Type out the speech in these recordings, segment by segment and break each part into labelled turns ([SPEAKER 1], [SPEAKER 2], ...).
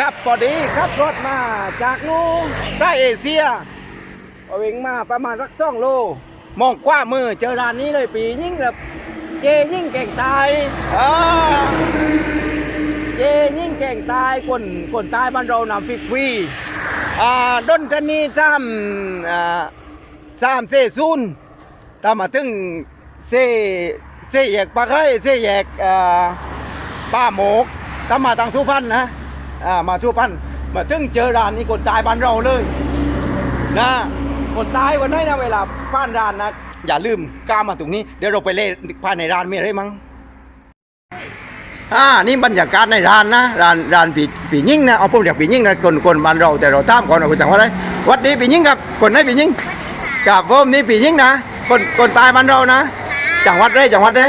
[SPEAKER 1] ครับพอดีครับรถมาจากนู้นใต้เอเชียเอาเองมาประมาณสักสองโล มองกว้ามือเจอร้านนี้เลยปียิ่งแบบเจยิ่งเก่งตายเจยิ่งเก่งตายคนคนตายบ้านเรานำฟรีฟรีอ่าดนทนีจำอ่าสามเซซุนตามมาถึงเซเซแยกปากไร่เซแยกอ่าป้าหมกถ้ามาทางสุพรรณนะ อ่ามาสุพรรณมาถึงเจอร้านนี้คนตายบ้านเราเลยนะคนตายวันนี้นะเวลาผ่านร้านนะอย่าลืมกล้ามาตรงนี้เดี๋ยวเราไปเล่นภายในร้านมีอะไรมั้งอ่านี่บรรยากาศในร้านนะร้านร้านปีปียิ่งนะเอาพวกเด็กปียิ่งนะคนคนบ้านเราแต่เราตามก่อนเราจังว่าอะไรวัดดีปียิ่งครับคนไหนปียิ่งกับผมนี่ปียิ่งนะคนคนตายบ้านเรานะจังหวัดได้จังหวัดได้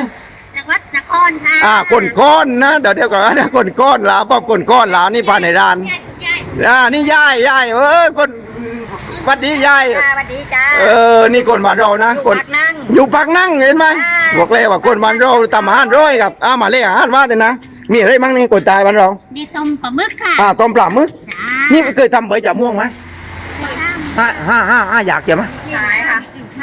[SPEAKER 2] จังหวัดนครค่ะ
[SPEAKER 1] อ่าคนก้อนนะเดี๋ยวเดี๋ยวก่อนนะคนก้อนลาป้อมคนก้อนลานี่ภายในร้าน
[SPEAKER 2] ยายยาย
[SPEAKER 1] อ่านี่ยายยายเออคนหวัดดียาย
[SPEAKER 2] จ้าสวัสดีจ้า
[SPEAKER 1] เออนี่คนบ้านเรานะ คน
[SPEAKER 2] พักนั่ง
[SPEAKER 1] อยู่พักนั่งเห็นไหม
[SPEAKER 2] อ่า
[SPEAKER 1] บอกเลยว่าคนบ้านเราทำอาหารร้อยครับอ่ามาเลยอาหารว่าแต่นะมีอะไรมั่งนี่คนตายบ้านเรา
[SPEAKER 2] นี่ต้มปลาหมึกค่ะ
[SPEAKER 1] อ่าต้มปลาหมึก
[SPEAKER 2] จ้า
[SPEAKER 1] นี่เคยทำเบยจม่วงไหมห้าห้าห้าห้าอยากเก็บไหม
[SPEAKER 2] ขายค่ะ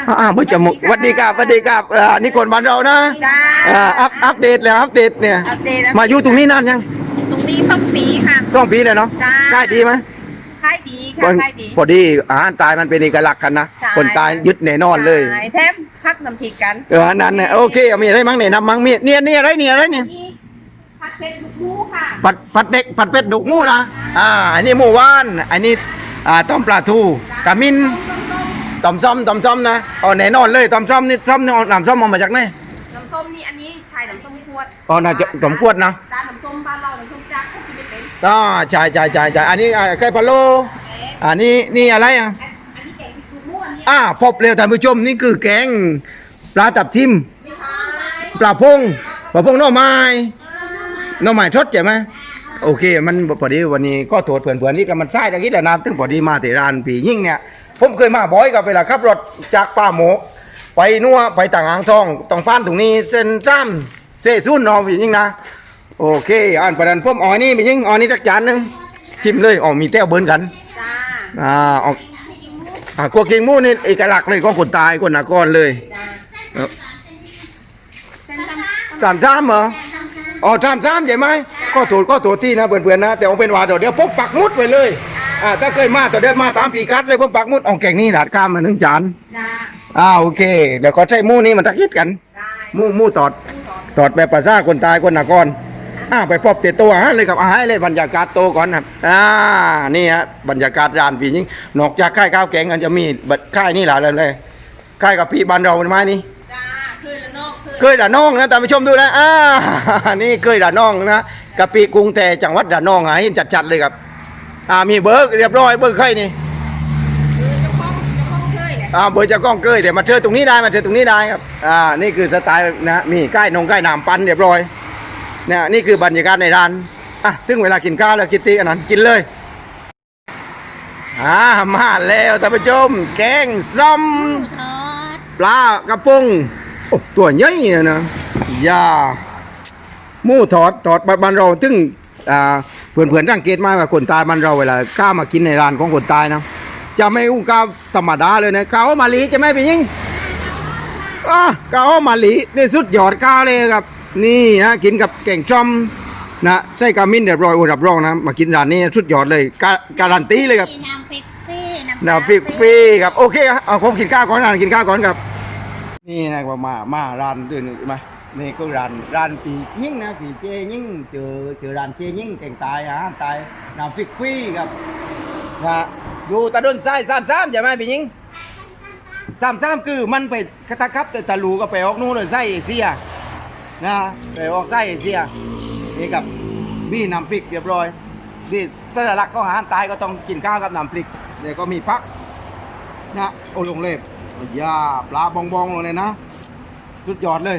[SPEAKER 1] อ่าอ่าเบยจมูกหวัดดีครับหวัดดีครับอ่านี่คนบ้านเรานะ
[SPEAKER 2] จ้า
[SPEAKER 1] อ่าอัพอัปเดตแล้วอัปเดตเนี่ย
[SPEAKER 2] อัปเดตแล้ว
[SPEAKER 1] มาอยู่ตรงนี้นานยัง
[SPEAKER 2] ตรงนี้ส้มปีค่ะ
[SPEAKER 1] สองปีเลยเนาะ
[SPEAKER 2] จ้า
[SPEAKER 1] ได้ดีไหม
[SPEAKER 2] ขายดี
[SPEAKER 1] ค
[SPEAKER 2] ค่ะ
[SPEAKER 1] น
[SPEAKER 2] ขายดี
[SPEAKER 1] พอดีอาหารตายมันเป็นเอกลักษณ์กันนะ
[SPEAKER 2] ใช่
[SPEAKER 1] คนตายยึดแน่นอนเลย
[SPEAKER 2] ขายแถมพักน้ำพริกกัน
[SPEAKER 1] เอออันนั้นเนี่ยโอเคเอามีอะไรมั้งเนี่ยนำมั้งมีเนี่ยเนี่ยอะไรเนี่ยอะไรเนี่ย
[SPEAKER 2] นี่ผัดเผ็ดลูกหมูค่ะ
[SPEAKER 1] ผัดผัดเด็กผัดเป็ดดุกหมูนะ อ่า อันนี้หมูว่าน อันนี้ อ่า ต้มปลาทูกะมิน ต้มซ้อมต้มซ้อมนะอ๋อแน่นอนเลยต้มซ้อมนี่ซ้อมนี่เอาน้ำซ้อมเอามาจากไหน
[SPEAKER 2] น้ำส้มนี่อันนี้ชายน้ำส้มขวด
[SPEAKER 1] อ๋อน่าจะต้มขวดนะ
[SPEAKER 2] จ้าน้ำส้มบ้านเราน้ำส้มจักรก็กินไม่เป็น
[SPEAKER 1] อ่าใช่ใช่ใช่ใช่อันนี้อ่าไก่พะโล้อันนี้นี่อะไรอะ
[SPEAKER 2] อันอันนี้แกงพริกลูกหมูอันนี้
[SPEAKER 1] อ่าพบเร็วท่านผู้ชมนี่คือแกงปลาตับทิม
[SPEAKER 2] ไม่ใช่
[SPEAKER 1] ปลาพงปลาพงหน่อไม้หน่อไม้ทดใช่ไหม โอเค มันพอดีวันนี้ก็โทษเพื่อนๆนี่ก็มันใช่ตะกี้แหละนะถึงพอดีมาที่ร้านปียิ่งเนี่ย ผมเคยมาบ่อยกับเวลาขับรถจากป่าโหมกไปนัวไปต่างอ่างทองต้องฟ้านตรงนี้เส้นจ้ำเส้ซุนนอปียิ่งนะ โอเคอ่านประเด็นผมอ๋อนี่ปียิ่งอ๋อนี่จักจานหนึงจิ้มเลยอ๋อมีแต้วเบิ้นกัน
[SPEAKER 2] จ้า
[SPEAKER 1] อ่าออกอ่ากัวเคียงหมูนี่เอกลักษณ์เลยของคนตายคนนครเลย
[SPEAKER 2] จ้า
[SPEAKER 1] เออ
[SPEAKER 2] เส้นทำ
[SPEAKER 1] สามสามเหรออ๋อสามสามใช่ไหม ก็ถูกก็ถูกที่นะเพื่อนๆนะแต่เอาเป็นว่าเดี๋ยวผมปักหมุดไว้เลยอ่าถ้าเคยมาต่อเดี๋ยวมาตามปีกัดเลยผมปักหมุดเอาแกงนี่ดาดข้ามมาหนึ่งจาน
[SPEAKER 2] จ้า
[SPEAKER 1] อ่าโอเค เดี๋ยวก็ใช้หมูนี่มันตะกิดกัน
[SPEAKER 2] ได้
[SPEAKER 1] หมูหมูตอดตอดแบบภาษาคนตายคนนครอ่าไปพบเตะตัวฮะเลยกับอาหารเลยบรรยากาศโตก่อนนะอ่านี่ฮะบรรยากาศร้านปีนี้นอกจากค่ายข้าวแกงกันจะมีบัดค่ายนี่หลายเลยเลยค่ายกับพี่บ้านเราเป็นไหมนี่
[SPEAKER 2] จ้าคืนละนอกคืน
[SPEAKER 1] เคยด่าน้องนะท่านผู้ชมดูนะอ่านี่เคยด่าน้องนะ กะปิกรุงแต่จังหวัดด่าน้องอะเห็นจัดๆเลยครับ อ่ามีเบิร์กเรียบร้อยเบิร์กใครนี่
[SPEAKER 2] คือเจ้าของเจ้าของเคยแหละ
[SPEAKER 1] อ่าเบิร์กจะก้องเกยแต่มาเธอตรงนี้ได้มาเธอตรงนี้ได้ครับอ่านี่คือสไตล์นะมีใกล้นงใกล้น้ำปันเรียบร้อยเนี่ยนี่คือบรรยากาศในร้านอะถึงเวลากินข้าวแล้วกิตติอันนั้นกินเลยอ่ามาแล้วท่านผู้ชมแกงส้ม
[SPEAKER 2] ทอด
[SPEAKER 1] ปลากระพงโอ้ตัวใหญ่อะนะยาห มูทอดทอดบ้านเราถึงอ่าเพื่อนๆสังเกตมาว่าคนตายบ้านเราเวลาข้าวมากินในร้านของคนตายนะจะไม่อุ้งข้าวธรรมดาเลยนะข้าวมาลีจะไม่เป็นยิงอะข้าวมาลีนี่สุดยอดข้าวเลยครับ นี่ฮะกินกับแกงช่อมนะใส่กามินเรียบร้อยโอ้รับรองนะมากินร้านนี้สุดยอดเลยกาการันตีเลยครับ
[SPEAKER 2] น้ำพริกฟรี
[SPEAKER 1] น้ำฟรีฟรีครับโอเคครับเอาผมกินข้าวก่อนนะกินข้าวก่อนครับนี่นะว่ามามาร้านอื่นมา นี่ก็ร้านร้านปียิ่งนะปีเจยิ่งเจอเจอร้านเจยิ่งเก่งตายอาหารตายน้ำฟรีฟรีครับนะอยู่ตะดนไส้สามสามใช่ไหมปียิ่งสามสามคือมันไปคตะครับแต่ตะลูก็ไปออกนู่นเลยไส้เอเชียนะไปออกไส้เอเชียนี่กับมีน้ำพริกเรียบร้อยนี่สัญลักษณ์ของอาหารตายก็ต้องกินข้าวกับน้ำพริกเดี๋ยวก็มีพักนะโอลงเล็บยาปลาบองบองๆลงเลยนะ สุดยอดเลย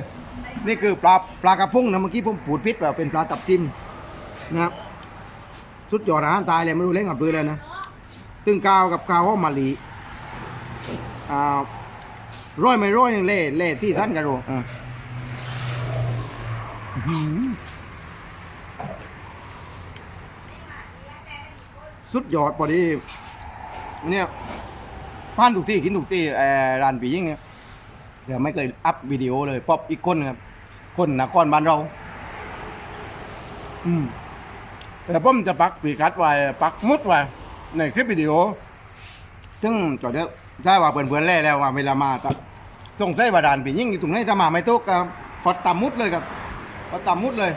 [SPEAKER 1] นี่คือปลาปลากระพงนะเมื่อกี้ผมผูดพิษแบบเป็นปลาตับทิมนะครับสุดยอดอาหารตายเลยไม่รู้เล่นกับปืนเลยนะตึงกาวกับกาวหอมมะลิอ่าร้อยไม่ร้อยหนึ่งเล่เล่ที่ท่านกันดูอ่าสุดยอดพอดีเนี่ยผ่านทุกที่กินทุกที่ร้านปียิ่งเนี่ยแต่ไม่เคยอัพวิดีโอเลยป๊อปอีกคนครับ คนนครบ้านเรา อืมแต่ผมจะปักปีกัดไว้ปักมุดไว้ในคลิปวิดีโอ ซึ่งจอดเด้อใช่ว่าเพื่อนๆแล่แล้วว่าเวลามาก็ส่งใส่บาดาลปียิ่งอยู่ตรงนถ้ามาไม่ตุกก็พอตำมุดเลยครับพอตำมุดเลย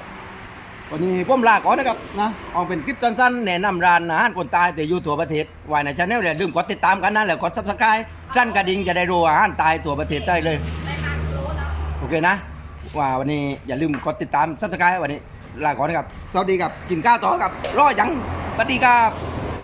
[SPEAKER 1] วันนี้ผมลาก่อนนะครับนะเอาเป็นคลิปสั้นๆแนะนำร้านอาหารคนตายแต่อยู่ทั่วประเทศไว้ในช anel เลยลืมกดติดตามกันนะแล้วกด subscribe สั้นกระดิ่งจะได้รู้อาหารตายทั่วประเทศได้เลย โอเคนะ ว่าวันนี้อย่าลืมกดติดตาม subscribe วันนี้ลาก่อนนะครับสวัสดีครับกินข้าวต่อครับรอยังสวัสดีครับ